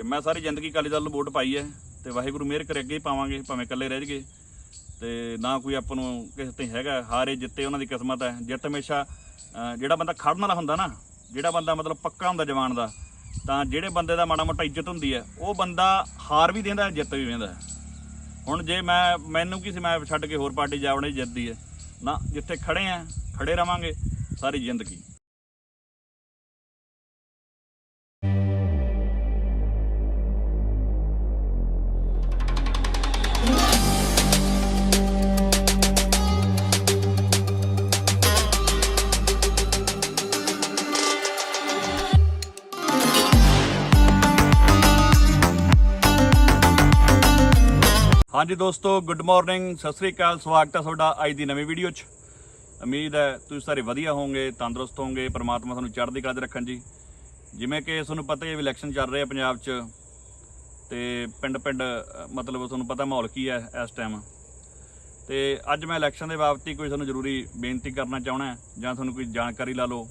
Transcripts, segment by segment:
ਤੇ ਮੈਂ ਸਾਰੀ ਜ਼ਿੰਦਗੀ ਅਕਾਲੀ ਦਲ ਨੂੰ ਵੋਟ ਪਾਈ ਹੈ ਤੇ ਵਾਹਿਗੁਰੂ ਮਿਹਰ ਕਰੇ, ਅੱਗੇ ਹੀ ਪਾਵਾਂਗੇ, ਭਾਵੇਂ ਇਕੱਲੇ ਰਹਿ ਜਗੇ ਤੇ ਨਾ ਕੋਈ ਆਪਾਂ ਨੂੰ ਕਿਸੇ ਤੇ ਹੈਗਾ, ਹਾਰੇ ਜਿੱਤੇ ਉਹਨਾਂ ਦੀ ਕਿਸਮਤ ਹੈ। ਜਿੱਤ ਹਮੇਸ਼ਾ ਜਿਹੜਾ ਬੰਦਾ ਖੜਨ ਵਾਲਾ ਹੁੰਦਾ ਨਾ, ਜਿਹੜਾ ਬੰਦਾ ਮਤਲਬ ਪੱਕਾ ਹੁੰਦਾ ਜਵਾਨ ਦਾ, ਤਾਂ ਜਿਹੜੇ ਬੰਦੇ ਦਾ ਮਾੜਾ ਮੋਟਾ ਇੱਜ਼ਤ ਹੁੰਦੀ ਹੈ, ਉਹ ਬੰਦਾ ਹਾਰ ਵੀ ਦਿੰਦਾ, ਜਿੱਤ ਵੀ ਦਿੰਦਾ। ਹੁਣ ਜੇ ਮੈਂ, ਮੈਨੂੰ ਕੀ ਸੀ, ਮੈਂ ਛੱਡ ਕੇ ਹੋਰ ਪਾਰਟੀ ਜਾਵਣੇ ਜਿੱਤਦੀ ਹੈ। ਨਾ, ਜਿੱਥੇ ਖੜੇ ਆ, ਖੜੇ ਰਵਾਂਗੇ, ਸਾਰੀ ਜ਼ਿੰਦਗੀ। ਹਾਂਜੀ ਦੋਸਤੋ ਗੁੱਡ ਮਾਰਨਿੰਗ ਸਤਿ ਸ੍ਰੀ ਅਕਾਲ, ਸਵਾਗਤ ਹੈ ਤੁਹਾਡਾ ਅੱਜ ਦੀ ਨਵੀਂ ਵੀਡੀਓ 'ਚ। ਉਮੀਦ ਹੈ ਤੁਸੀਂ ਸਾਰੇ ਵਧੀਆ ਹੋਵੋਗੇ, ਤੰਦਰੁਸਤ ਹੋਵੋਗੇ, ਪਰਮਾਤਮਾ ਤੁਹਾਨੂੰ ਚੜ੍ਹਦੀ ਕਲਾ 'ਚ ਰੱਖਣ ਜੀ। ਜਿਵੇਂ ਕਿ ਤੁਹਾਨੂੰ ਪਤਾ ਹੀ ਹੈ ਵੀ ਇਲੈਕਸ਼ਨ ਚੱਲ ਰਹੇ ਆ ਪੰਜਾਬ 'ਚ। ਤੇ ਪਿੰਡ ਪਿੰਡ ਮਤਲਬ ਤੁਹਾਨੂੰ ਪਤਾ ਮਾਹੌਲ ਕੀ ਹੈ ਇਸ ਟਾਈਮ ਤੇ ਅੱਜ ਮੈਂ ਇਲੈਕਸ਼ਨ ਦੇ ਬਾਬਤ ਕੋਈ ਤੁਹਾਨੂੰ ਜ਼ਰੂਰੀ ਬੇਨਤੀ ਕਰਨਾ ਚਾਹਣਾ ਜਾਂ ਤੁਹਾਨੂੰ ਕੋਈ ਜਾਣਕਾਰੀ ਲਾ ਲਓ,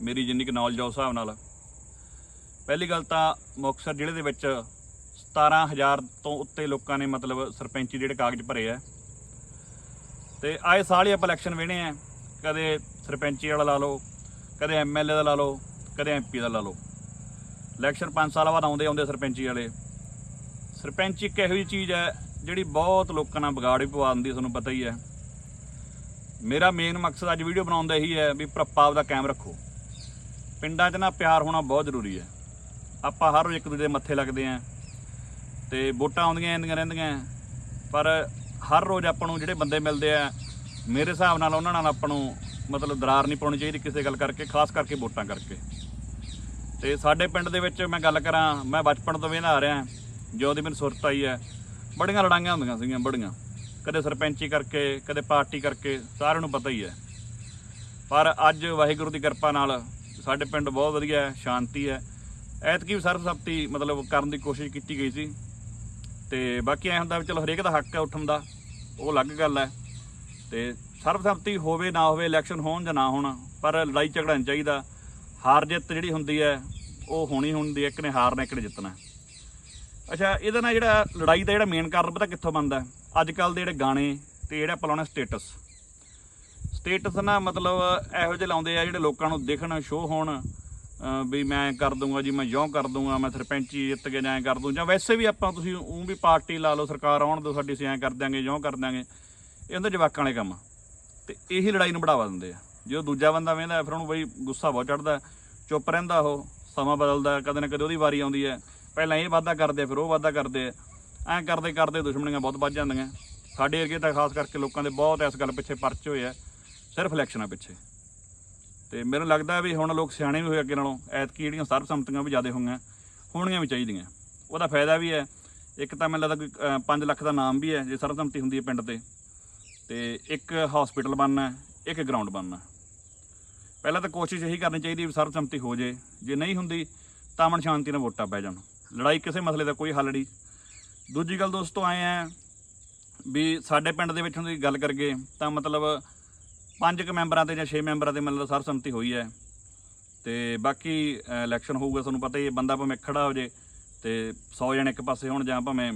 ਮੇਰੀ ਜਿੰਨੀ ਕੁ ਨੌਲੇਜ ਆ ਉਸ ਹਿਸਾਬ ਨਾਲ। ਪਹਿਲੀ ਗੱਲ ਤਾਂ ਮੁਕਤਸਰ ਜ਼ਿਲ੍ਹੇ ਦੇ ਵਿੱਚ 17000 ਤੋਂ ਉੱਤੇ ਲੋਕਾਂ ਨੇ ਮਤਲਬ ਸਰਪੰਚੀ ਜਿਹੜੇ ਕਾਗਜ਼ ਭਰੇ ਆ। ਤੇ ਆਏ ਸਾਲ ਹੀ ਆਪਾਂ ਇਲੈਕਸ਼ਨ ਵੇਣੇ ਆ। ਕਦੇ ਸਰਪੰਚੀ ਵਾਲਾ ਲਾ ਲਓ, ਕਦੇ ਐਮਐਲਏ ਦਾ ਲਾ ਲਓ, ਕਦੇ ਐਮਪੀ ਦਾ ਲਾ ਲਓ। ਇਲੈਕਸ਼ਨ 5 ਸਾਲ ਬਾਅਦ ਆਉਂਦੇ ਆਉਂਦੇ ਸਰਪੰਚੀ ਵਾਲੇ। ਸਰਪੰਚ ਇੱਕ ਇਹੋ ਜਿਹੀ ਚੀਜ਼ ਹੈ ਜਿਹੜੀ ਬਹੁਤ ਲੋਕਾਂ ਨਾਲ ਵਿਗਾੜ ਵੀ ਪਵਾ ਦਿੰਦੀ, ਤੁਹਾਨੂੰ ਪਤਾ ਹੀ ਹੈ। ਮੇਰਾ ਮੇਨ ਮਕਸਦ ਅੱਜ ਵੀਡੀਓ ਬਣਾਉਣ ਦਾ ਇਹੀ ਹੈ ਵੀ ਪ੍ਰਭਾਵ ਦਾ ਕਾਇਮ ਰੱਖੋ। ਪਿੰਡਾਂ 'ਚ ਨਾ ਪਿਆਰ ਹੋਣਾ ਬਹੁਤ ਜ਼ਰੂਰੀ ਹੈ। ਆਪਾਂ ਹਰ ਇੱਕ ਦੂਜੇ ਦੇ ਮੱਥੇ ਲੱਗਦੇ ਆਂ ਤੇ ਵੋਟਾਂ ਆਉਂਦੀਆਂ ਜਾਂਦੀਆਂ ਰਹਿੰਦੀਆਂ। ਪਰ ਹਰ ਰੋਜ਼ ਆਪਾਂ ਨੂੰ ਜਿਹੜੇ ਬੰਦੇ ਮਿਲਦੇ ਆ, ਮੇਰੇ ਹਿਸਾਬ ਨਾਲ ਉਹਨਾਂ ਨਾਲ ਆਪਾਂ ਨੂੰ ਮਤਲਬ ਦਰਾਰ ਨਹੀਂ ਪਾਉਣੀ ਚਾਹੀਦੀ ਕਿਸੇ ਗੱਲ ਕਰਕੇ, ਖਾਸ ਕਰਕੇ ਵੋਟਾਂ ਕਰਕੇ। ਤੇ ਸਾਡੇ ਪਿੰਡ ਦੇ ਵਿੱਚ ਮੈਂ ਗੱਲ ਕਰਾਂ, ਮੈਂ ਬਚਪਨ ਤੋਂ ਵੇਖਦਾ ਆ ਰਿਹਾ, ਜਦੋਂ ਦੀ ਮੈਨੂੰ ਸੁਰਤ ਆਈ ਹੈ, ਬੜੀਆਂ ਲੜਾਈਆਂ ਹੁੰਦੀਆਂ ਸੀਗੀਆਂ, ਬੜੀਆਂ। ਕਦੇ ਸਰਪੰਚੀ ਕਰਕੇ, ਕਦੇ ਪਾਰਟੀ ਕਰਕੇ, ਸਾਰਿਆਂ ਨੂੰ ਪਤਾ ਹੀ ਹੈ। ਪਰ ਅੱਜ ਵਾਹਿਗੁਰੂ ਦੀ ਕਿਰਪਾ ਨਾਲ ਸਾਡੇ ਪਿੰਡ ਬਹੁਤ ਵਧੀਆ ਹੈ, ਸ਼ਾਂਤੀ ਹੈ। ਐਤਕੀ ਵੀ ਸਰਬਸੰਮਤੀ ਮਤਲਬ ਕਰਨ ਦੀ ਕੋਸ਼ਿਸ਼ ਕੀਤੀ ਗਈ ਸੀ। ਤੇ ਬਾਕੀ ਐ ਹੁੰਦਾ ਵੀ ਚਲੋ ਹਰੇਕ ਦਾ ਹੱਕ ਹੈ ਉੱਠਣ ਦਾ, ਉਹ ਅਲੱਗ ਗੱਲ ਹੈ। ਤੇ ਸਰਬਸੰਮਤੀ ਹੋਵੇ ਨਾ ਹੋਵੇ, ਇਲੈਕਸ਼ਨ ਹੋਣ ਜਾਂ ਨਾ ਹੋਣ, ਪਰ ਲੜਾਈ ਝਗੜਾ ਨਹੀਂ ਚਾਹੀਦਾ। ਹਾਰ ਜਿੱਤ ਜਿਹੜੀ ਹੁੰਦੀ ਹੈ, ਉਹ ਹੋਣੀ ਹੁੰਦੀ ਹੈ, ਇੱਕ ਨੇ ਹਾਰਨਾ, ਇੱਕ ਨੇ ਜਿੱਤਣਾ। ਅੱਛਾ, ਇਹਦਾ ਨਾਲ ਜਿਹੜਾ ਲੜਾਈ ਦਾ ਜਿਹੜਾ ਮੇਨ ਕਾਰਨ ਪਤਾ ਕਿੱਥੋਂ ਬਣਦਾ? ਅੱਜ ਕੱਲ ਦੇ ਜਿਹੜੇ ਗਾਣੇ ਤੇ ਜਿਹੜਾ ਪਲਾਉਣਾ ਸਟੇਟਸ ਸਟੇਟਸ ਨਾ ਮਤਲਬ ਇਹੋ ਜਿਹੇ ਲਾਉਂਦੇ ਆ ਜਿਹੜੇ ਲੋਕਾਂ ਨੂੰ ਦੇਖਣ ਸ਼ੋਅ ਹੋਣ। ਵੀ ਮੈਂ ਕਰ ਦੂੰਗਾ ਜੀ ਮੈਂ ਜਿਉਂ ਕਰ ਦੂੰਗਾ ਮੈਂ ਸਰਪੰਚੀ ਜਿੱਤ ਕੇ ਜਾਂ ਕਰ ਦੂੰ ਜਾਂ ਵੈਸੇ ਵੀ ਆਪਾਂ ਤੁਸੀਂ ਉਹ ਵੀ ਪਾਰਟੀ ਲਾ ਲਓ ਸਰਕਾਰ ਆਉਣ ਦੋ ਸਾਡੀ ਅਸੀਂ ਐਂ ਕਰ ਦਿਆਂਗੇ ਜਿਉਂ ਕਰ ਦਿਆਂਗੇ। ਇਹ ਹੁੰਦੇ ਜਵਾਕਾਂ ਵਾਲੇ ਕੰਮ। ਤੇ ਇਹੀ ਲੜਾਈ ਨੂੰ ਬੜਾਵਾ ਦਿੰਦੇ ਆ। ਜਦੋਂ ਦੂਜਾ ਬੰਦਾ ਵੇਂਦਾ ਫਿਰ ਉਹਨੂੰ ਬਈ ਗੁੱਸਾ ਬਹੁਤ ਚੜਦਾ ਚੁੱਪ ਰਹਿੰਦਾ ਉਹ ਸਮਾਂ ਬਦਲਦਾ ਕਦੇ ਨਾ ਕਦੇ ਉਹਦੀ ਵਾਰੀ ਆਉਂਦੀ ਹੈ। ਪਹਿਲਾਂ ਇਹ ਵਾਅਦਾ ਕਰਦੇ ਆ, ਫਿਰ ਉਹ ਵਾਅਦਾ ਕਰਦੇ ਆ ਐਂ ਕਰਦੇ ਕਰਦੇ ਦੁਸ਼ਮਣੀਆਂ ਬਹੁਤ ਵੱਧ ਜਾਂਦੀਆਂ। ਸਾਡੇ ਏਰੀਏ ਤਾਂ ਖਾਸ ਕਰਕੇ ਲੋਕਾਂ ਦੇ ਬਹੁਤ ਇਸ ਗੱਲ ਪਿੱਛੇ ਪਰਚੇ ਹੋਏ ਆ। ਸਿਰਫ ਇਲੈਕਸ਼ਨਾਂ ਪਿੱਛੇ। ਤੇ ਮੈਨੂੰ ਲੱਗਦਾ ਵੀ ਹੁਣ ਲੋਕ ਸਿਆਣੇ ਵੀ ਹੋਏ ਅੱਗੇ ਨਾਲੋਂ, ਐਤਕੀ ਜਿਹੜੀਆਂ ਸਰਬਸੰਮਤੀਆਂ ਵੀ ਜ਼ਿਆਦਾ ਹੋਈਆਂ, ਹੋਣੀਆਂ ਵੀ ਚਾਹੀਦੀਆਂ। ਉਹਦਾ ਫਾਇਦਾ ਵੀ ਹੈ। ਇੱਕ ਤਾਂ ਮੈਨੂੰ ਲੱਗਦਾ ਕੋਈ 5 ਲੱਖ ਦਾ ਨਾਮ ਵੀ ਹੈ, ਜੇ ਸਰਬਸੰਮਤੀ ਹੁੰਦੀ ਹੈ ਪਿੰਡ ਤੇ। ਤੇ ਇੱਕ ਹਸਪੀਟਲ ਬਣਨਾ ਇੱਕ ਗਰਾਊਂਡ ਬਣਨਾ ਪਹਿਲਾਂ ਤਾਂ ਕੋਸ਼ਿਸ਼ ਇਹੀ ਕਰਨੀ ਚਾਹੀਦੀ ਵੀ ਸਰਬਸੰਮਤੀ ਹੋ ਜੇ। ਜੇ ਨਹੀਂ ਹੁੰਦੀ, ਤਾਂ ਅਮਨ ਸ਼ਾਂਤੀ ਨਾਲ ਵੋਟਾਂ ਪੈ ਜਾਣ। ਲੜਾਈ ਕਿਸੇ ਮਸਲੇ ਦਾ ਕੋਈ ਹੱਲ ਨਹੀਂ। ਦੂਜੀ ਗੱਲ ਦੋਸਤੋ, ਆਏ ਆ ਵੀ ਸਾਡੇ ਪਿੰਡ ਦੇ ਵਿੱਚ ਹੁਣ ਦੀ ਗੱਲ ਕਰਗੇ ਤਾਂ ਮਤਲਬ ਪੰਜ ਕੁ ਮੈਂਬਰਾਂ ਤੇ ਜਾਂ 6 ਮੈਂਬਰਾਂ ਤੇ ਮਤਲਬ ਸਰਬਸੰਮਤੀ ਹੋਈ ਹੈ। ਤੇ ਬਾਕੀ ਇਲੈਕਸ਼ਨ ਹੋਊਗਾ ਤੁਹਾਨੂੰ ਪਤਾ ਹੀ ਹੈ ਬੰਦਾ ਭਾਵੇਂ ਖੜਾ ਹੋ ਜੇ ਤੇ 100 ਜਣੇ ਇੱਕ ਪਾਸੇ ਹੋਣ ਜਾਂ ਭਾਵੇਂ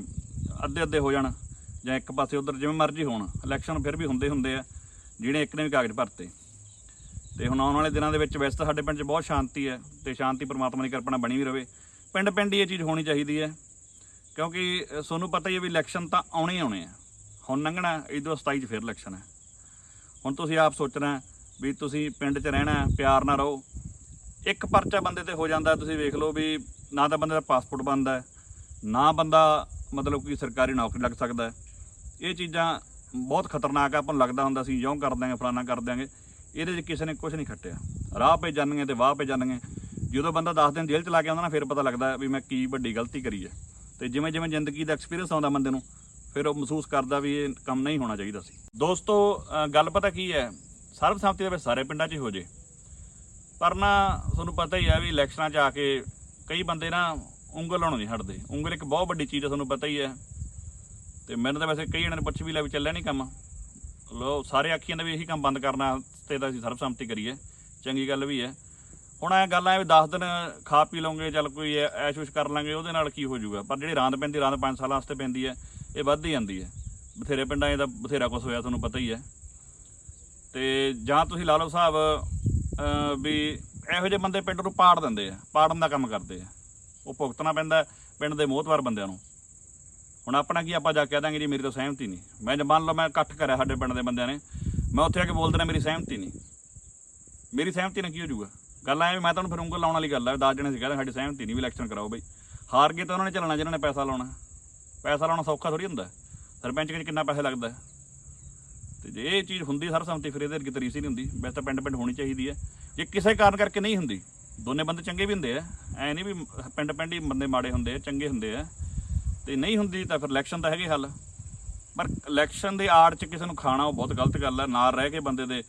ਅੱਧੇ ਅੱਧੇ ਹੋ ਜਾਣ ਜਾਂ ਇੱਕ ਪਾਸੇ ਉਧਰ ਜਿਵੇਂ ਮਰਜ਼ੀ ਹੋਣ ਇਲੈਕਸ਼ਨ ਫਿਰ ਵੀ ਹੁੰਦੇ ਹੁੰਦੇ ਆ ਜਿਹੜੇ ਇੱਕ ਨੇ ਵੀ ਕਾਗਜ਼ ਭਰਤੇ। ਤੇ ਹੁਣ ਆਉਣ ਵਾਲੇ ਦਿਨਾਂ ਦੇ ਵਿੱਚ ਵੈਸੇ ਤਾਂ ਸਾਡੇ ਪਿੰਡ 'ਚ ਬਹੁਤ ਸ਼ਾਂਤੀ ਹੈ ਤੇ ਸ਼ਾਂਤੀ ਪਰਮਾਤਮਾ ਦੀ ਕਿਰਪਾ ਨਾਲ ਬਣੀ ਵੀ ਰਵੇ। ਪਿੰਡ ਪਿੰਡ ਹੀ ਇਹ ਚੀਜ਼ ਹੋਣੀ ਚਾਹੀਦੀ ਹੈ ਕਿਉਂਕਿ ਅ, ਤੁਹਾਨੂੰ ਪਤਾ ਹੀ ਹੈ ਵੀ ਇਲੈਕਸ਼ਨ ਤਾਂ ਆਉਣੇ ਹੀ ਆਉਣੇ ਆ। ਹੁਣ ਲੰਘਣਾ ਇਦੋਂ 27 'ਚ ਫਿਰ ਇਲੈਕਸ਼ਨ ਹੈ। ਹੁਣ ਤੁਸੀਂ ਆਪ ਸੋਚਣਾ ਵੀ ਤੁਸੀਂ ਪਿੰਡ 'ਚ ਰਹਿਣਾ ਪਿਆਰ ਨਾਲ ਰਹੋ। ਇੱਕ ਪਰਚਾ ਬੰਦੇ ਤੇ ਹੋ ਜਾਂਦਾ ਤੁਸੀਂ ਵੇਖ ਲਓ ਵੀ ਨਾ ਤਾਂ ਬੰਦੇ ਦਾ ਪਾਸਪੋਰਟ ਬਣਦਾ ਨਾ ਬੰਦਾ ਮਤਲਬ ਕਿ ਸਰਕਾਰੀ ਨੌਕਰੀ ਲੱਗ ਸਕਦਾ ਇਹ ਚੀਜ਼ਾਂ ਬਹੁਤ ਖਤਰਨਾਕ ਆ, ਆਪਾਂ ਨੂੰ ਲੱਗਦਾ ਹੁੰਦਾ ਸੀ ਜਿਉਂ ਕਰ ਦਾਂਗੇ ਫਲਾਨਾ ਕਰ ਦਾਂਗੇ ਇਹਦੇ 'ਚ ਕਿਸੇ ਨੇ ਕੁਝ ਨਹੀਂ ਖੱਟਿਆ। ਰਾਹ ਪੇ ਜਾਣਗੇ ਤੇ ਵਾਹ ਪੇ ਜਾਣਗੇ। ਜਦੋਂ ਬੰਦਾ 10 ਦਿਨ ਜੇਲ੍ਹ ਚ ਲਾ ਕੇ ਆਉਂਦਾ ਨਾ, ਫਿਰ ਪਤਾ ਲੱਗਦਾ ਵੀ ਮੈਂ ਕੀ ਵੱਡੀ ਗਲਤੀ ਕਰੀ ਹੈ। ਤੇ ਜਿਵੇਂ ਜਿਵੇਂ ਜ਼ਿੰਦਗੀ ਦਾ ਐਕਸਪੀਰੀਅੰਸ ਆਉਂਦਾ ਬੰਦੇ ਨੂੰ ਫਿਰ ਉਹ ਮਹਿਸੂਸ ਕਰਦਾ ਵੀ ਇਹ ਕੰਮ ਨਹੀਂ ਹੋਣਾ ਚਾਹੀਦਾ ਸੀ। ਦੋਸਤੋ ਗੱਲ ਪਤਾ ਕੀ ਹੈ? ਸਰਬਸੰਮਤੀ ਦੇ ਵਿੱਚ ਸਾਰੇ ਪਿੰਡਾਂ 'ਚ ਹੀ ਹੋ ਜੇ। ਪਰ ਨਾ, ਤੁਹਾਨੂੰ ਪਤਾ ਹੀ ਹੈ ਵੀ ਇਲੈਕਸ਼ਨਾਂ 'ਚ ਆ ਕੇ ਕਈ ਬੰਦੇ ਨਾ ਉਂਗਲ ਲਾਉਣੋਂ ਨਹੀਂ ਹਟਦੇ। ਉਂਗਲ ਇੱਕ ਬਹੁਤ ਵੱਡੀ ਚੀਜ਼ ਹੈ, ਤੁਹਾਨੂੰ ਪਤਾ ਹੀ ਹੈ। ਤੇ ਮੈਨੂੰ ਤਾਂ ਵੈਸੇ ਕਈ ਜਣਾਂ ਨੇ ਪੁੱਛ ਵੀ ਲਿਆ ਵੀ ਚੱਲਿਆ ਨਹੀਂ ਕੰਮ। ਲੋ, ਸਾਰੇ ਆਖੀਆਂ ਨੇ ਵੀ ਇਹੀ ਕੰਮ ਬੰਦ ਕਰਨਾ ਤੇ ਤਾਂ ਅਸੀਂ ਸਰਬਸੰਮਤੀ ਕਰੀਏ। ਚੰਗੀ ਗੱਲ ਵੀ ਹੈ। ਹੁਣ ਐ ਗੱਲ ਐ ਵੀ 10 ਦਿਨ ਖਾ ਪੀ ਲਓਗੇ, ਚੱਲ ਕੋਈ ਐਸ਼-ਉਸ਼ ਕਰ ਲਾਂਗੇ, ਉਹਦੇ ਨਾਲ ਕੀ ਹੋ ਜਾਊਗਾ? ਪਰ ਜਿਹੜੀ ਰਾਂਦ ਪੈਂਦੀ, ਰਾਂਦ 5 ਸਾਲਾਂ ਵਾਸਤੇ ਪੈਂਦੀ ਹੈ। ਇਹ ਵੱਧ ਹੀ ਜਾਂਦੀ ਹੈ। ਬਥੇਰੇ ਪਿੰਡਾਂ 'ਚ ਤਾਂ ਬਥੇਰਾ ਕੁਝ ਹੋਇਆ, ਤੁਹਾਨੂੰ ਪਤਾ ਹੀ ਹੈ। ਤੇ ਜਾਂ ਤੁਸੀਂ ਲਾ ਲਓ ਹਿਸਾਬ ਵੀ ਇਹੋ ਜਿਹੇ ਬੰਦੇ ਪਿੰਡ ਨੂੰ ਪਾੜ ਦਿੰਦੇ ਆ, ਪਾੜਨ ਦਾ ਕੰਮ ਕਰਦੇ ਆ। ਉਹ ਭੁਗਤਣਾ ਪੈਂਦਾ ਪਿੰਡ ਦੇ ਮੋਹਤਵਾਰ ਬੰਦਿਆਂ ਨੂੰ। ਹੁਣ ਆਪਣਾ ਕੀ ਆਪਾਂ ਜਾ ਕੇ ਦਾਂਗੇ ਜੀ, ਮੇਰੀ ਤਾਂ ਸਹਿਮਤੀ ਨਹੀਂ। ਮੈਂ ਜੇ ਮੰਨ ਲਓ ਮੈਂ ਇਕੱਠ ਕਰਿਆ ਸਾਡੇ ਪਿੰਡ ਦੇ ਬੰਦਿਆਂ ਨੇ, ਮੈਂ ਉੱਥੇ ਆ ਕੇ ਬੋਲ ਦੇਣਾ ਮੇਰੀ ਸਹਿਮਤੀ ਨਹੀਂ। ਮੇਰੀ ਸਹਿਮਤੀ ਨਾਲ ਕੀ ਹੋ ਜਾਊਗਾ? ਗੱਲ ਐ ਵੀ ਮੈਂ ਤੁਹਾਨੂੰ ਫਿਰ ਉਂਗਲ ਲਾਉਣ ਵਾਲੀ ਗੱਲ ਐ 10 ਜਣੇ ਸੀ ਕਹਿੰਦੇ ਸਾਡੀ ਸਹਿਮਤੀ ਨਹੀਂ, ਵੀ ਇਲੈਕਸ਼ਨ ਕਰਾਓ ਬਈ। ਹਾਰ ਗਏ ਤਾਂ ਉਹਨਾਂ ਨੇ ਚੱਲਣਾ ਜਿਹਨਾਂ ਨੇ ਪੈਸਾ ਲਾਉਣਾ। ਪੈਸਾ ਲਾਉਣਾ ਸੌਖਾ ਥੋੜੀ ਹੁੰਦਾ। ਸਰਪੰਚ ਕਿੰਨੇ ਕਿੰਨਾ ਪੈਸਾ ਲੱਗਦਾ। ਤੇ ਜੇ ਇਹ ਚੀਜ਼ ਹੁੰਦੀ ਸਰਸਮਤੀ ਫਿਰ ਇਹਦੇ ਵਰਗੀ ਤਰੀਸ ਹੀ ਨਹੀਂ ਹੁੰਦੀ। ਵੈਸੇ ਤਾਂ ਪਿੰਡ ਪਿੰਡ ਹੋਣੀ ਚਾਹੀਦੀ ਹੈ। ਜੇ ਕਿਸੇ ਕਾਰਨ ਕਰਕੇ ਨਹੀਂ ਹੁੰਦੀ, ਦੋਨੇ ਬੰਦੇ ਚੰਗੇ ਵੀ ਹੁੰਦੇ ਆ। ਐ ਨਹੀਂ ਵੀ ਪਿੰਡ ਪਿੰਡ ਹੀ ਬੰਦੇ ਮਾੜੇ ਹੁੰਦੇ ਆ, ਚੰਗੇ ਹੁੰਦੇ ਆ। ਤੇ ਨਹੀਂ ਹੁੰਦੀ ਤਾਂ ਫਿਰ ਇਲੈਕਸ਼ਨ ਦਾ ਹੈਗੇ ਹੱਲ। ਪਰ ਇਲੈਕਸ਼ਨ ਦੇ ਆੜ 'ਚ ਕਿਸੇ ਨੂੰ ਖਾਣਾ, ਉਹ ਬਹੁਤ ਗਲਤ ਗੱਲ ਹੈ ਨਾਲ ਰਹਿ ਕੇ ਬੰਦੇ ਦੇ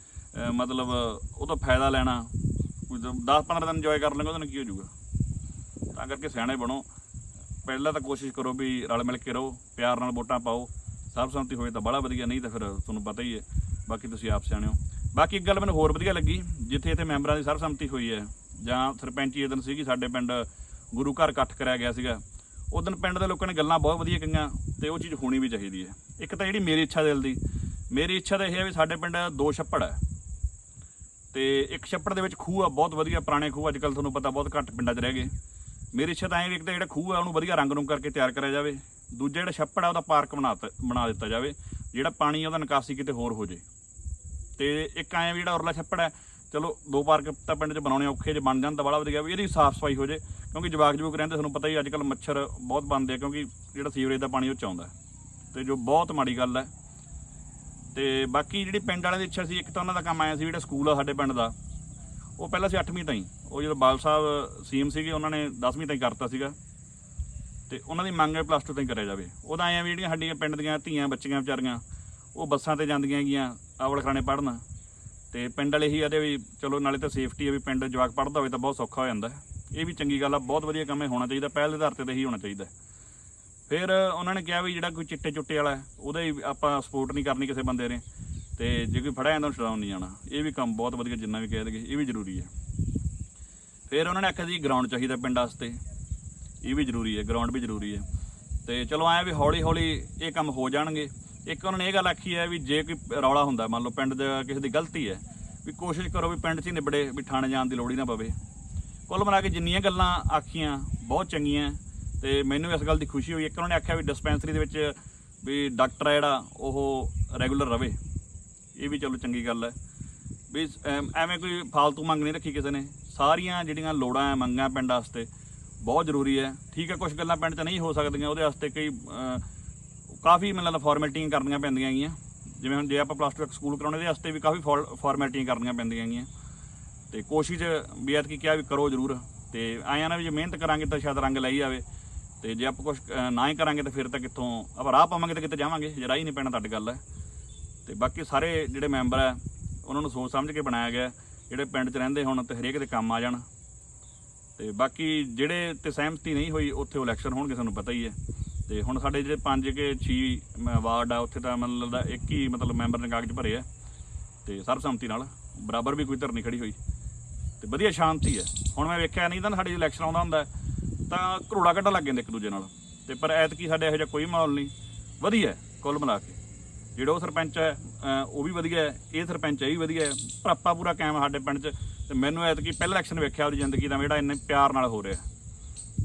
ਮਤਲਬ ਉਹ ਤੋਂ ਫਾਇਦਾ ਲੈਣਾ। ਕੋਈ 10-15 ਦਿਨ ਇੰਜੋਏ ਕਰ ਲਾਂਗੇ ਉਹਦੇ ਨਾਲ ਕੀ ਹੋ ਜਾਊਗਾ। ਤਾਂ ਕਰਕੇ ਸਿਆਣੇ ਬਣੋ। ਪਹਿਲਾਂ ਤਾਂ ਕੋਸ਼ਿਸ਼ ਕਰੋ ਵੀ ਰਲ ਮਿਲ ਕੇ ਰਹੋ, ਪਿਆਰ ਨਾਲ ਵੋਟਾਂ ਪਾਓ। ਸਰਬਸੰਮਤੀ ਹੋਏ ਤਾਂ ਬੜਾ ਵਧੀਆ, ਨਹੀਂ ਤਾਂ ਫਿਰ ਤੁਹਾਨੂੰ ਪਤਾ ਹੀ ਹੈ। ਬਾਕੀ ਤੁਸੀਂ ਆਪ ਸਿਆਣੇ ਹੋ। ਬਾਕੀ ਇੱਕ ਗੱਲ ਮੈਨੂੰ ਹੋਰ ਵਧੀਆ ਲੱਗੀ, ਜਿੱਥੇ ਇੱਥੇ ਮੈਂਬਰਾਂ ਦੀ ਸਰਬਸੰਮਤੀ ਹੋਈ ਹੈ, ਜਾਂ ਸਰਪੰਚੀ ਇਹ ਦਿਨ ਸੀਗੀ, ਸਾਡੇ ਪਿੰਡ ਗੁਰੂ ਘਰ ਇਕੱਠ ਕਰਾਇਆ ਗਿਆ ਸੀਗਾ। ਉਹ ਦਿਨ ਪਿੰਡ ਦੇ ਲੋਕਾਂ ਨੇ ਗੱਲਾਂ ਬਹੁਤ ਵਧੀਆ ਕਹੀਆਂ ਤੇ ਉਹ ਚੀਜ਼ ਹੋਣੀ ਵੀ ਚਾਹੀਦੀ ਹੈ। ਇੱਕ ਤਾਂ ਜਿਹੜੀ ਮੇਰੀ ਇੱਛਾ ਦਿਲ ਦੀ, ਮੇਰੀ ਇੱਛਾ ਤਾਂ ਇਹ ਹੈ ਵੀ ਸਾਡੇ ਪਿੰਡ ਦੋ ਛੱਪੜ ਹੈ। ਤੇ ਇੱਕ ਛੱਪੜ ਦੇ ਵਿੱਚ ਖੂਹ ਆ, ਬਹੁਤ ਵਧੀਆ ਪੁਰਾਣੇ ਖੂਹ, ਅੱਜ ਕੱਲ ਤੁਹਾਨੂੰ ਪਤਾ ਬਹੁਤ ਘੱਟ ਪਿੰਡਾਂ 'ਚ ਰਹਿ ਗਏ। ਮੇਰੀ ਇੱਛਾ ਤਾਂ ਐਂ ਵੀ ਇੱਕ ਤਾਂ ਜਿਹੜਾ ਖੂਹ ਆ, ਉਹਨੂੰ ਵਧੀਆ ਰੰਗ ਰੁੰਗ ਕਰਕੇ ਤਿਆਰ ਕਰਿਆ ਜਾਵੇ। ਦੂਜਾ ਜਿਹੜਾ ਛੱਪੜ ਆ, ਉਹਦਾ ਪਾਰਕ ਬਣਾ ਤ- ਬਣਾ ਦਿੱਤਾ ਜਾਵੇ। ਜਿਹੜਾ ਪਾਣੀ ਉਹਦਾ ਨਿਕਾਸੀ ਕਿਤੇ ਹੋਰ ਹੋ ਜੇ। ਤੇ ਇੱਕ ਐਂ ਵੀ ਜਿਹੜਾ ਉਰਲਾ ਛੱਪੜ ਹੈ ਚਲੋ, ਦੋ ਪਾਰਕ ਤਾਂ ਪਿੰਡ 'ਚ ਬਣਾਉਣੇ ਔਖੇ, ਜੇ ਬਣ ਜਾਣ ਤਾਂ ਬੜਾ ਵਧੀਆ, ਵੀ ਇਹਦੀ ਸਾਫ਼ ਸਫ਼ਾਈ ਹੋ ਜੇ। ਕਿਉਂਕਿ ਜਵਾਕ ਜਵੂਕ ਰਹਿੰਦੇ, ਤੁਹਾਨੂੰ ਪਤਾ ਹੀ ਅੱਜ ਕੱਲ ਮੱਛਰ ਬਹੁਤ ਬਣਦੇ ਆ, ਕਿਉਂਕਿ ਜਿਹੜਾ ਸੀਵਰੇਜ ਦਾ ਪਾਣੀ ਉਹ 'ਚ ਆਉਂਦਾ। ਤੇ ਜੋ ਬਹੁਤ ਮਾੜੀ ਗੱਲ ਹੈ ਤੇ ਬਾਕੀ ਜਿਹੜੀ ਪਿੰਡ ਵਾਲਿਆਂ ਦੀ ਇੱਛਾ ਸੀ, ਇੱਕ ਤਾਂ ਉਹਨਾਂ ਦਾ ਕੰਮ ਆਇਆ ਸੀ, ਜਿਹੜਾ ਸਕੂਲ ਆ ਸਾਡੇ ਪਿੰਡ ਦਾ ਉਹ ਪਹਿਲਾਂ ਸੀ 8ਵੀਂ ਤਾਈਂ। ਉਹ ਜਦੋਂ ਬਾਲ ਸਾਹਿਬ ਸੀਐਮ ਸੀਗੇ, ਉਹਨਾਂ ਨੇ 10ਵੀਂ ਤਾਈਂ ਕਰਤਾ ਸੀਗਾ। ਤੇ ਉਹਨਾਂ ਦੀ ਮੰਗ ਹੈ ਪਲੱਸ 2 ਤਾਈਂ ਕਰਿਆ ਜਾਵੇ। ਉਹਦਾ ਐਂ ਵੀ ਜਿਹੜੀਆਂ ਸਾਡੀਆਂ ਪਿੰਡ ਦੀਆਂ ਧੀਆਂ, ਬੱਚੀਆਂ, ਵਿਚਾਰੀਆਂ, ਉਹ ਬੱਸਾਂ ਤੇ ਜਾਂਦੀਆਂ ਹੈਗੀਆਂ ਆਵਲ ਖਾਣੇ ਪੜਨ ਤੇ ਪਿੰਡ ਵਾਲੇ ਹੀ ਆਦੇ ਵੀ ਚਲੋ ਨਾਲੇ ਤਾਂ ਸੇਫਟੀ ਹੈ ਵੀ ਪਿੰਡ ਜਵਾਕ ਪੜਦਾ ਹੋਵੇ ਤਾਂ ਬਹੁਤ ਸੌਖਾ ਹੋ ਜਾਂਦਾ। ਇਹ ਵੀ ਚੰਗੀ ਗੱਲ ਆ, ਬਹੁਤ ਵਧੀਆ ਕੰਮ ਇਹ ਹੋਣਾ ਚਾਹੀਦਾ, ਪਹਿਲ ਦੇ ਆਧਾਰ ਤੇ ਹੀ ਹੋਣਾ ਚਾਹੀਦਾ। ਫਿਰ ਉਹਨਾਂ ਨੇ ਕਿਹਾ ਵੀ ਜਿਹੜਾ ਕੋਈ ਚਿੱਟੇ ਚੁੱਟੇ ਵਾਲਾ ਉਹਦੇ ਹੀ ਆਪਾਂ ਸਪੋਰਟ ਨਹੀਂ ਕਰਨੀ ਕਿਸੇ ਬੰਦੇ ਨੇ। ਤੇ ਜੇ ਕੋਈ ਫੜਿਆ ਜਾਂਦਾ, ਉਹਨੂੰ ਛਡਾਉਣ ਨਹੀਂ ਜਾਣਾ। ਇਹ ਵੀ ਕੰਮ ਬਹੁਤ ਵਧੀਆ ਜਿੰਨਾ ਵੀ ਕਹਿ ਦਈਏ, ਇਹ ਵੀ ਜ਼ਰੂਰੀ ਹੈ। ਫਿਰ ਉਹਨਾਂ ਨੇ ਆਖਿਆ ਜੀ ਗਰਾਊਂਡ ਚਾਹੀਦਾ ਪਿੰਡ ਵਾਸਤੇ। ਇਹ ਵੀ ਜ਼ਰੂਰੀ ਹੈ ਗਰਾਊਂਡ ਵੀ ਜ਼ਰੂਰੀ ਹੈ। ਤੇ ਚਲੋ ਐਂ ਵੀ ਹੌਲੀ ਹੌਲੀ ਇਹ ਕੰਮ ਹੋ ਜਾਣਗੇ। ਇੱਕ ਉਹਨਾਂ ਨੇ ਇਹ ਗੱਲ ਆਖੀ ਹੈ ਵੀ ਜੇ ਕੋਈ ਰੌਲਾ ਹੁੰਦਾ, ਮੰਨ ਲਓ ਪਿੰਡ ਦੇ ਕਿਸੇ ਦੀ ਗਲਤੀ ਹੈ, ਵੀ ਕੋਸ਼ਿਸ਼ ਕਰੋ ਵੀ ਪਿੰਡ 'ਚ ਹੀ ਨਿਬੜੇ, ਵੀ ਥਾਣੇ ਜਾਣ ਦੀ ਲੋੜ ਹੀ ਨਾ ਪਵੇ। ਕੁੱਲ ਮਿਲਾ ਕੇ ਜਿੰਨੀਆਂ ਗੱਲਾਂ ਆਖੀਆਂ, ਬਹੁਤ ਚੰਗੀਆਂ। ਤੇ ਮੈਨੂੰ ਇਸ ਗੱਲ ਦੀ ਖੁਸ਼ੀ ਹੋਈ। ਇੱਕ ਉਹਨਾਂ ਨੇ ਆਖਿਆ ਵੀ ਡਿਸਪੈਂਸਰੀ ਦੇ ਵਿੱਚ ਵੀ ਡਾਕਟਰ ਹੈ ਜਿਹੜਾ, ਉਹ ਰੈਗੂਲਰ ਰਵੇ। ਇਹ ਵੀ ਚਲੋ ਚੰਗੀ ਗੱਲ ਹੈ। ਵੀ ਐਵੇਂ ਕੋਈ ਫालतू ਮੰਗ ਨਹੀਂ ਰੱਖੀ ਕਿਸੇ ਨੇ। ਸਾਰੀਆਂ ਜਿਹੜੀਆਂ ਲੋੜਾਂ ਹੈ ਮੰਗਾਂ ਪਿੰਡ ਵਾਸਤੇ ਬਹੁਤ ਜ਼ਰੂਰੀ ਹੈ। ਠੀਕ ਹੈ ਕੁਝ ਗੱਲਾਂ ਪਿੰਡ 'ਚ ਨਹੀਂ ਹੋ ਸਕਦੀਆਂ, ਉਹਦੇ ਵਾਸਤੇ ਕਈ ਕਾਫੀ ਮਤਲਬ ਲੱਗਦਾ ਫਾਰਮੈਲਿਟੀਆਂ ਕਰਨੀਆਂ ਪੈਂਦੀਆਂ ਹੈਗੀਆਂ। ਜਿਵੇਂ ਹੁਣ ਜੇ ਆਪਾਂ ਪਲੱਸ 2 ਸਕੂਲ ਕਰਾਉਣੇ ਦੇ ਵਾਸਤੇ ਵੀ ਕਾਫੀ ਫਾਰਮੈਲਿਟੀਆਂ ਕਰਨੀਆਂ ਪੈਂਦੀਆਂ ਹੈਗੀਆਂ। ਤੇ ਕੋਸ਼ਿਸ਼ ਵੀ ਐਤਕੀ ਕਿਹਾ ਵੀ ਕਰੋ ਜ਼ਰੂਰ। ਤੇ ਆਇਆ ਨਾ ਵੀ ਜੇ ਮਿਹਨਤ ਕਰਾਂਗੇ ਤਾਂ ਸ਼ਾਇਦ ਰੰਗ ਲਈ ਜਾਵੇ। ਤੇ ਜੇ ਆਪਾਂ ਕੁਝ ਨਾ ਹੀ ਕਰਾਂਗੇ ਤਾਂ ਫਿਰ ਤਾਂ ਕਿੱਥੋਂ ਆਪਾਂ ਰਾਹ ਪਾਵਾਂਗੇ ਤਾਂ ਕਿਤੇ ਜਾਵਾਂਗੇ। ਜੇ ਰਾਹ ਹੀ ਨਹੀਂ ਪੈਣਾ, ਤੁਹਾਡੀ ਗੱਲ ਹੈ। ਤੇ ਬਾਕੀ ਸਾਰੇ ਜਿਹੜੇ ਮੈਂਬਰ ਆ, ਉਹਨਾਂ ਨੂੰ ਸੋਚ ਸਮਝ ਕੇ ਬਣਾਇਆ ਗਿਆ, ਜਿਹੜੇ ਪਿੰਡ 'ਚ ਰਹਿੰਦੇ ਹੁਣ ਤੇ ਹਰੇਕ ਦੇ ਕੰਮ ਆ ਜਾਣ। ਤੇ ਬਾਕੀ ਜਿਹੜੇ ਤੇ ਸਹਿਮਤੀ ਨਹੀਂ ਹੋਈ, ਉੱਥੇ ਇਲੈਕਸ਼ਨ ਹੋਣਗੇ, ਸਾਨੂੰ ਪਤਾ ਹੀ ਹੈ। ਤੇ ਹੁਣ ਸਾਡੇ ਜਿਹੜੇ ਪੰਜ ਕੇ 6 ਵਾਰਡ ਆ, ਉੱਥੇ ਤਾਂ ਮਤਲਬ ਲੱਗਦਾ ਇੱਕ ਹੀ ਮਤਲਬ ਮੈਂਬਰ ਨੇ ਕਾਗਜ਼ ਭਰੇ ਆ। ਤੇ ਸਰਬਸੰਮਤੀ ਨਾਲ ਬਰਾਬਰ ਵੀ ਕੋਈ ਧਰਨੀ ਨਹੀਂ ਖੜੀ ਹੋਈ। ਤੇ ਵਧੀਆ ਸ਼ਾਂਤੀ ਹੈ। ਹੁਣ ਮੈਂ ਵੇਖਿਆ ਨਹੀਂ ਤਾਂ ਸਾਡੇ ਇਲੈਕਸ਼ਨ ਆਉਂਦਾ ਹੁੰਦਾ, ਤਾਂ ਘਰੋੜਾ ਕੱਢਣ ਲੱਗ ਜਾਂਦੇ ਇੱਕ ਦੂਜੇ ਨਾਲ। ਤੇ ਪਰ ਐਤਕੀ ਸਾਡੇ ਇਹੋ ਜਿਹਾ ਕੋਈ ਮਾਹੌਲ ਨਹੀਂ। ਵਧੀਆ ਕੁੱਲ ਮਿਲਾ ਕੇ। ਜਿਹੜਾ ਉਹ ਸਰਪੰਚ ਹੈ ਉਹ ਵੀ ਵਧੀਆ ਹੈ, ਇਹ ਸਰਪੰਚ ਹੈ, ਇਹ ਵੀ ਵਧੀਆ ਹੈ। ਭਰਾਪਾ ਪੂਰਾ ਕਾਇਮ ਹੈ ਸਾਡੇ ਪਿੰਡ 'ਚ ਤੇ ਮੈਨੂੰ ਐਤਕੀ ਪਹਿਲਾ ਇਲੈਕਸ਼ਨ ਵੇਖਿਆ ਉਹਦੀ ਜ਼ਿੰਦਗੀ ਦਾ, ਜਿਹੜਾ ਇੰਨੇ ਪਿਆਰ ਨਾਲ ਹੋ ਰਿਹਾ।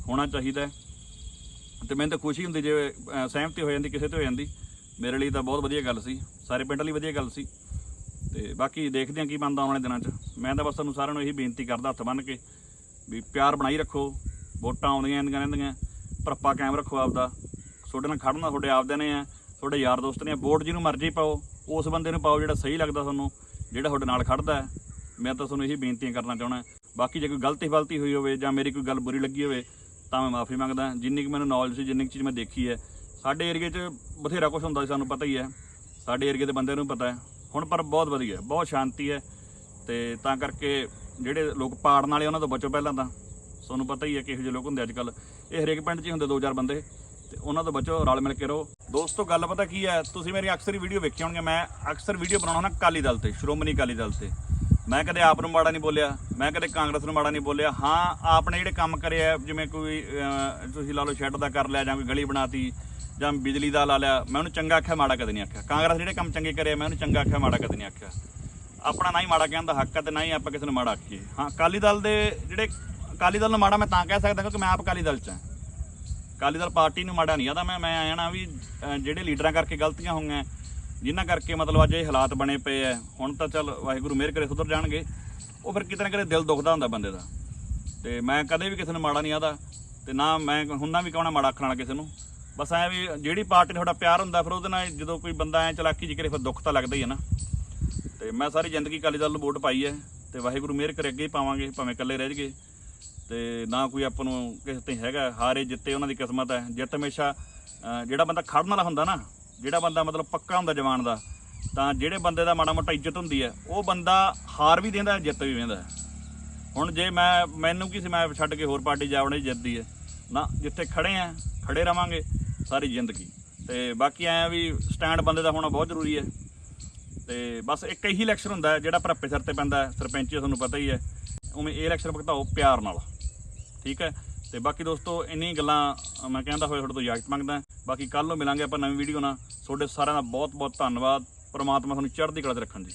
ਹੋਣਾ ਚਾਹੀਦਾ ਹੈ। ਤੇ ਮੈਨੂੰ ਤਾਂ ਖੁਸ਼ੀ ਹੁੰਦੀ ਜੇ ਸਹਿਮਤੀ ਹੋ ਜਾਂਦੀ, ਕਿਸੇ ਤੇ ਹੋ ਜਾਂਦੀ। ਮੇਰੇ ਲਈ ਤਾਂ ਬਹੁਤ ਵਧੀਆ ਗੱਲ ਸੀ। ਸਾਰੇ ਪਿੰਡ ਲਈ ਵਧੀਆ ਗੱਲ ਸੀ। ਤੇ ਬਾਕੀ ਦੇਖਦੇ ਹਾਂ ਕੀ ਬਣਦਾ ਆਉਣ ਵਾਲੇ ਦਿਨਾਂ 'ਚ। ਮੈਂ ਤਾਂ ਬਸ ਤੁਹਾਨੂੰ ਸਾਰਿਆਂ ਨੂੰ ਇਹੀ ਬੇਨਤੀ ਕਰਦਾ ਹੱਥ ਬੰਨ੍ਹ ਕੇ ਵੀ ਪਿਆਰ ਬਣਾਈ ਰੱਖੋ। ਵੋਟਾਂ ਆਉਂਦੀਆਂ ਜਾਂਦੀਆਂ ਰਹਿੰਦੀਆਂ। ਭਰਪਾ ਕਾਇਮ ਰੱਖੋ ਆਪਦਾ। ਤੁਹਾਡੇ ਨਾਲ ਖੜਨਾ ਤੁਹਾਡੇ ਆਪਦੇ ਨੇ ਆ। ਤੁਹਾਡੇ ਯਾਰ ਦੋਸਤ ਨੇ ਆ, ਵੋਟ ਜਿਹਨੂੰ ਮਰਜ਼ੀ ਪਾਓ ਉਸ ਬੰਦੇ ਨੂੰ ਪਾਓ ਜਿਹੜਾ ਸਹੀ ਲੱਗਦਾ ਤੁਹਾਨੂੰ ਜਿਹੜਾ ਤੁਹਾਡੇ ਨਾਲ ਖੜਦਾ ਹੈ। ਮੈਂ ਤਾਂ ਤੁਹਾਨੂੰ ਇਹੀ ਬੇਨਤੀਆਂ ਕਰਨਾ ਚਾਹਣਾ ਬਾਕੀ ਜੇ ਕੋਈ ਗਲਤੀ ਫਲਤੀ ਹੋਈ ਹੋਵੇ ਜਾਂ ਮੇਰੀ ਕੋਈ ਗੱਲ ਬੁਰੀ ਲੱਗੀ ਹੋਵੇ ਤਾਂ ਮੈਂ ਮਾਫੀ ਮੰਗਦਾ ਜਿੰਨੀ ਕੁ ਮੈਨੂੰ ਨੌਲੇਜ ਸੀ ਜਿੰਨੀ ਕੁ ਚੀਜ਼ ਮੈਂ ਦੇਖੀ ਹੈ ਸਾਡੇ ਏਰੀਏ 'ਚ ਬਥੇਰਾ ਕੁਝ ਹੁੰਦਾ ਸੀ ਸਾਨੂੰ ਪਤਾ ਹੀ ਹੈ। ਸਾਡੇ ਏਰੀਏ ਦੇ ਬੰਦਿਆਂ ਨੂੰ ਪਤਾ ਹੈ। ਹੁਣ ਪਰ ਬਹੁਤ ਵਧੀਆ ਬਹੁਤ ਸ਼ਾਂਤੀ ਹੈ। ਤੇ ਤਾਂ ਕਰਕੇ ਜਿਹੜੇ ਲੋਕ ਪਾੜਨ ਵਾਲੇ ਉਹਨਾਂ ਤੋਂ ਬਚੋ ਪਹਿਲਾਂ ਤਾਂ। ਤੁਹਾਨੂੰ ਪਤਾ ਹੀ ਹੈ ਕਿਹੋ ਜਿਹੇ ਲੋਕ ਹੁੰਦੇ ਅੱਜ ਕੱਲ ਇਹ ਹਰੇਕ ਪਿੰਡ 'ਚ ਹੀ ਹੁੰਦੇ ਦੋ ਚਾਰ ਬੰਦੇ। ਤੇ ਉਹਨਾਂ ਤੋਂ ਬਚੋ ਰਲ ਮਿਲ ਕੇ ਰਹੋ। ਦੋਸਤੋ, ਗੱਲ ਪਤਾ ਕੀ ਹੈ? ਤੁਸੀਂ ਮੇਰੀ ਅਕਸਰ ਹੀ ਵੀਡੀਓ ਵੇਖੀ ਹੋਣਗੇ ਮੈਂ ਅਕਸਰ ਵੀਡੀਓ ਬਣਾਉਣਾ ਹੁੰਦਾ ਅਕਾਲੀ ਦਲ ਤੇ, ਸ਼੍ਰੋਮਣੀ ਅਕਾਲੀ ਦਲ ਤੇ। ਮੈਂ ਕਦੇ ਆਪ ਨੂੰ ਮਾੜਾ ਨਹੀਂ ਬੋਲਿਆ, ਮੈਂ ਕਦੇ ਕਾਂਗਰਸ ਨੂੰ ਮਾੜਾ ਨਹੀਂ ਬੋਲਿਆ। ਹਾਂ ਆਪ ਨੇ ਜਿਹੜੇ ਕੰਮ ਕਰੇ ਆ, ਜਿਵੇਂ ਕੋਈ ਤੁਸੀਂ ਲਾ ਲਓ ਸ਼ੈੱਡ ਦਾ ਕਰ ਲਿਆ ਜਾਂ ਕੋਈ ਗਲੀ ਬਣਾਤੀ, ਜਾਂ ਬਿਜਲੀ ਦਾ ਲਾ ਲਿਆ, ਮੈਂ ਉਹਨੂੰ ਚੰਗਾ ਆਖਿਆ, ਮਾੜਾ ਕਦੇ ਨਹੀਂ ਆਖਿਆ। ਕਾਂਗਰਸ ਜਿਹੜੇ ਕੰਮ ਚੰਗੇ ਕਰੇ ਮੈਂ ਉਹਨੂੰ ਚੰਗਾ ਆਖਿਆ, ਮਾੜਾ ਕਦੇ ਨਹੀਂ ਆਖਿਆ। ਆਪਣਾ ਨਾ ਹੀ ਮਾੜਾ ਕਹਿਣ ਦਾ ਹੱਕ ਹੈ ਤੇ ਨਾ ਹੀ ਆਪਾਂ ਕਿਸੇ ਨੂੰ ਮਾੜਾ ਆਖੀਏ। ਹਾਂ, ਅਕਾਲੀ ਦਲ ਦੇ ਜਿਹੜੇ, ਅਕਾਲੀ ਦਲ ਨੂੰ ਮਾੜਾ ਮੈਂ ਤਾਂ ਕਹਿ ਸਕਦਾ ਕਿਉਂਕਿ ਮੈਂ ਆਪ ਅਕਾਲੀ ਦਲ ਚ ਹਾਂ। ਅਕਾਲੀ ਦਲ ਪਾਰਟੀ ਨੂੰ ਮਾੜਾ ਨਹੀਂ ਆਦਾ, ਮੈਂ ਮੈਂ ਆਇਆ ਨਾ ਵੀ ਜਿਹੜੇ ਲੀਡਰਾਂ ਕਰਕੇ ਗਲਤੀਆਂ ਹੋਈਆਂ, ਜਿਨ੍ਹਾਂ ਕਰਕੇ ਮਤਲਬ ਅੱਜ ਇਹ ਹਾਲਾਤ ਬਣੇ ਪਏ ਐ, ਹੁਣ ਤਾਂ ਚੱਲ ਵਾਹਿਗੁਰੂ ਮਿਹਰ ਕਰੇ ਸੁਧਰ ਜਾਣਗੇ, ਉਹ ਫਿਰ ਕਿਤੇ ਨਾ ਕਿਤੇ ਦਿਲ ਦੁਖਦਾ ਹੁੰਦਾ ਬੰਦੇ ਦਾ। ਤੇ ਮੈਂ ਕਦੇ ਵੀ ਕਿਸੇ ਨੂੰ ਮਾੜਾ ਨਹੀਂ ਆਦਾ, ਤੇ ਨਾ ਮੈਂ ਹੁੰਨਾ ਵੀ ਕਹਣਾ ਮਾੜਾ ਆਖਣ ਵਾਲਾ ਕਿਸੇ ਨੂੰ। ਬਸ ਐ ਵੀ ਜਿਹੜੀ ਪਾਰਟੀ ਤੁਹਾਡਾ ਪਿਆਰ ਹੁੰਦਾ, ਫਿਰ ਉਹਦੇ ਨਾਲ ਜਦੋਂ ਕੋਈ ਬੰਦਾ ਐ ਚਲਾਕੀ ਜੀ ਕਰੇ, ਫਿਰ ਦੁੱਖ ਤਾਂ ਲੱਗਦਾ ਹੀ ਹੈ ਨਾ। ਤੇ ਮੈਂ ਸਾਰੀ ਜ਼ਿੰਦਗੀ ਅਕਾਲੀ ਦਲ ਨੂੰ ਵੋਟ ਪਾਈ ਹੈ ਤੇ ਵਾਹਿਗੁਰੂ ਮਿਹਰ ਕਰੇ, ਅੱਗੇ ਹੀ ਪਾਵਾਂਗੇ, ਭਾਵੇਂ ਇਕੱਲੇ ਰਹਿ ਜਗੇ। ਤੇ ਨਾ ਕੋਈ ਆਪਾਂ ਨੂੰ ਕਿਸੇ ਤੇ ਹੈਗਾ, ਹਾਰੇ ਜਿੱਤੇ ਉਹਨਾਂ ਦੀ ਕਿਸਮਤ ਹੈ। ਜਿੱਤ ਹਮੇਸ਼ਾ ਜਿਹੜਾ ਬੰਦਾ ਖੜਨ ਵਾਲਾ ਹੁੰਦਾ ਨਾ, ਜਿਹੜਾ ਬੰਦਾ ਮਤਲਬ ਪੱਕਾ ਹੁੰਦਾ ਜਵਾਨ ਦਾ, ਤਾਂ ਜਿਹੜੇ ਬੰਦੇ ਦਾ ਮਾੜਾ ਮੋਟਾ ਇੱਜ਼ਤ ਹੁੰਦੀ ਹੈ, ਉਹ ਬੰਦਾ ਹਾਰ ਵੀ ਦਿੰਦਾ, ਜਿੱਤ ਵੀ ਦਿੰਦਾ ਹੁਣ ਜੇ ਮੈਂ, ਮੈਨੂੰ ਕੀ ਸੀ, ਮੈਂ ਛੱਡ ਕੇ ਹੋਰ ਪਾਰਟੀ ਜਾਵਣੇ ਜਿੱਤਦੀ ਹੈ। ਨਾ, ਜਿੱਥੇ ਖੜੇ ਆ, ਖੜੇ ਰਵਾਂਗੇ, ਸਾਰੀ ਜ਼ਿੰਦਗੀ। ਤੇ ਬਾਕੀ ਐ ਵੀ ਸਟੈਂਡ ਬੰਦੇ ਦਾ ਹੋਣਾ ਬਹੁਤ ਜ਼ਰੂਰੀ ਹੈ। ਤੇ ਬਸ ਇੱਕ ਇਹੀ ਇਲੈਕਸ਼ਨ ਹੁੰਦਾ ਜਿਹੜਾ ਭਰਪੇ ਸਿਰ ਤੇ ਪੈਂਦਾ ਸਰਪੰਚੀ, ਤੁਹਾਨੂੰ ਪਤਾ ਹੀ ਹੈ। ਉਵੇਂ ਇਹ ਇਲੈਕਸ਼ਨ ਭਗਤਾਓ ਪਿਆਰ ਨਾਲ, ਠੀਕ ਹੈ? ਤੇ ਬਾਕੀ ਦੋਸਤੋ ਇੰਨੀ ਗੱਲਾਂ ਮੈਂ ਕਹਿੰਦਾ ਹੋਏ ਤੁਹਾਡੇ ਤੋਂ ਇਜਾਜ਼ਤ ਮੰਗਦਾ ਬਾਕੀ ਕੱਲ ਨੂੰ ਮਿਲਾਂਗੇ ਆਪਾਂ ਨਵੀਂ ਵੀਡੀਓ ਨਾਲ। ਤੁਹਾਡੇ ਸਾਰਿਆਂ ਦਾ ਬਹੁਤ ਬਹੁਤ ਧੰਨਵਾਦ। ਪ੍ਰਮਾਤਮਾ ਤੁਹਾਨੂੰ ਚੜ੍ਹਦੀ ਕਲਾ 'ਚ ਰੱਖਣ ਜੀ।